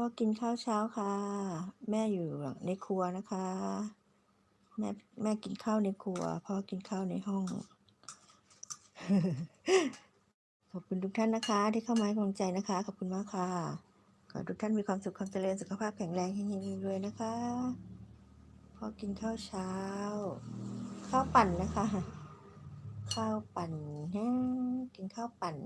พ่อกินข้าวเช้าค่ะ แม่อยู่ในครัวนะคะ แม่แม่กินข้าวในครัว พ่อกินข้าวในห้อง ขอบคุณทุกท่านนะคะ ที่เข้ามาให้กำลังใจนะคะ ขอบคุณมากค่ะ ขอทุกท่านมีความสุขความเจริญสุขภาพแข็งแรงเฮงๆรวยๆนะคะ พ่อกินข้าวเช้า ข้าวปั่นนะคะ ข้าวปั่นนะกินข้าวปั่น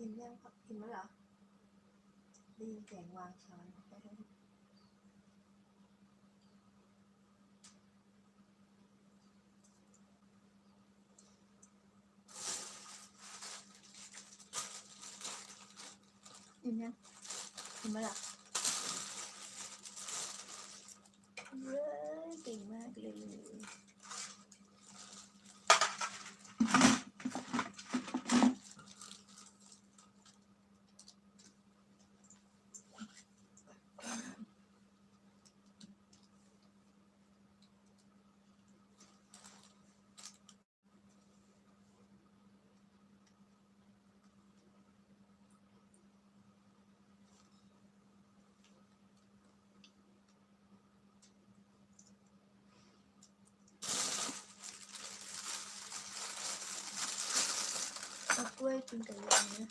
กินยังครับกินแล้วเหรอได้ยินเสียงวางช้อนไปด้วยกินยังกินแล้วเหรอเว้เก่งมากเลย เอากล้วยกินกับยำนะ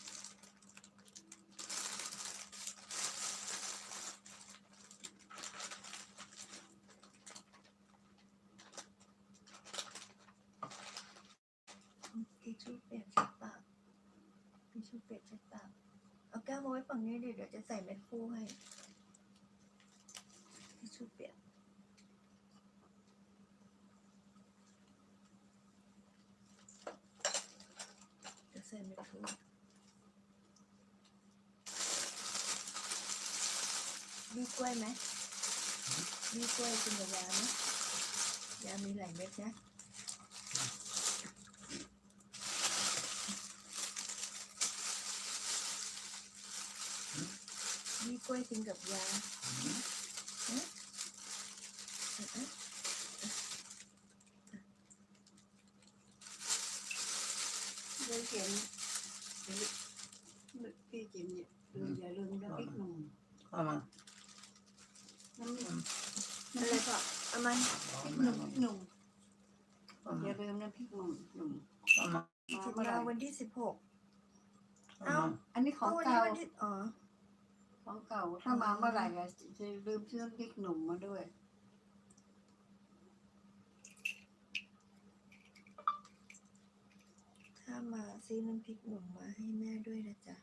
ทิชชู่เปียกเช็ดปากทิชชู่เปียกเช็ดปากเอาแก้วมาไว้ฝั่งนี้ดิเดี๋ยวจะใส่เม็ดฟูให้ทิชชู่เปียก จะใส่เม็ดฟู มีกล้วยไหมมีกล้วยกินกับยาไหมยามีหลายเม็ด นะมีกล้วยกินกับยาฮะอะอะ啊เลยเขียนพี่จิมเนี่ยอย่าลืมน้ำพริกหนุ่มเอามาน้ำพริกหนุ่มหนุ่มอย่าลืมน้ำพริกหนุ่มหนุ่มามามาถึงเมื่อไหยาวันที่สิบหกเอามาอันนี้ของเก่าอ๋อของเก่าถ้ามาเมื่อไหร่ก็จะลืมซื้อนพริกหนุ่มมาด้วยถ้ามาซื้อน้ำพริกหนุ่มมาให้แม่ด้วยนะจ๊ะ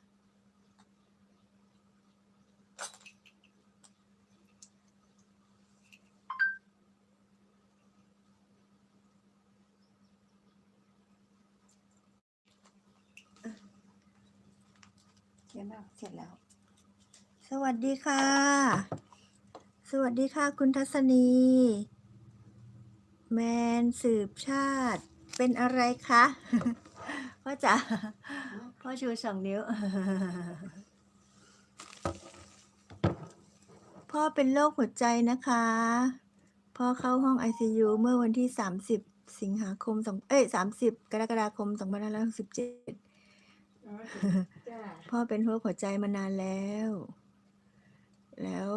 เยนว่าเสร็จแล้ว สวัสดีค่ะ สวัสดีค่ะ คุณทัศนี แมนสืบชาติ เป็นอะไรคะพ่อจ๋าพ่อชูสองนิ้ว พ่อเป็นโรคหัวใจนะคะ พ่อเข้าห้อง ICU เมื่อวันที่ 30 สิงหาคมสองเอ้ย30 กรกฎาคม2567 จ้า พ่อเป็นโรคหัวใจมานานแล้ว แล้ว